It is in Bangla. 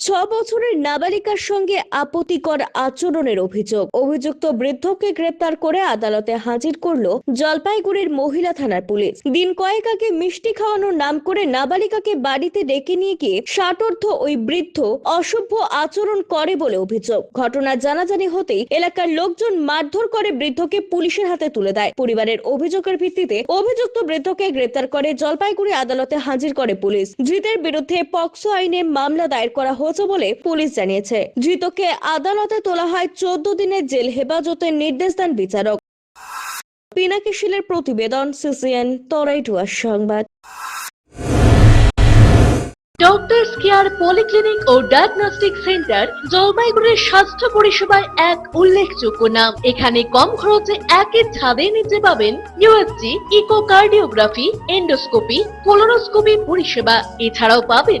ছ বছরের নাবালিকার সঙ্গে আপত্তিকর আচরণের অভিযোগ। অভিযুক্ত বৃদ্ধকে গ্রেপ্তার করে আদালতে হাজির করল জলপাইগুড়ির মহিলা থানার পুলিশ। দিন কয়েক আগে মিষ্টি খাওয়ানোর নাম করে নাবালিকাকে বাড়িতে ডেকে নিয়ে গিয়ে ষাটর্ধ ওই বৃদ্ধ অসভ্য আচরণ করে বলে অভিযোগ। ঘটনা জানাজানি হতেই এলাকার লোকজন মারধর করে বৃদ্ধকে পুলিশের হাতে তুলে দেয়। পরিবারের অভিযোগের ভিত্তিতে অভিযুক্ত বৃদ্ধকে গ্রেপ্তার করে জলপাইগুড়ি আদালতে হাজির করে পুলিশ। ধৃতের বিরুদ্ধে পক্সো আইনে মামলা দায়ের করা হয়েছে বলে পুলিশ জানিয়েছে। ধৃতকে আদালতে তোলা হয় চোদ্দ দিনের জেল হেফাজতের নির্দেশ দেন বিচারক। পিনাকি প্রতিবেদন, সিসিএন তরাইটুয়ার সংবাদ। ডক্টরস কেয়ার পলিক্লিনিক ও ডায়াগনস্টিক সেন্টার জলপাইগুড়ির স্বাস্থ্য পরিষেবায় এক উল্লেখযোগ্য নাম। এখানে কম খরচে একই ছাদে নিতে পাবেন ইউএসজি ইকোকার্ডিওগ্রাফি এন্ডোস্কোপি কোলোনোস্কোপি পরিষেবা। এছাড়াও পাবেন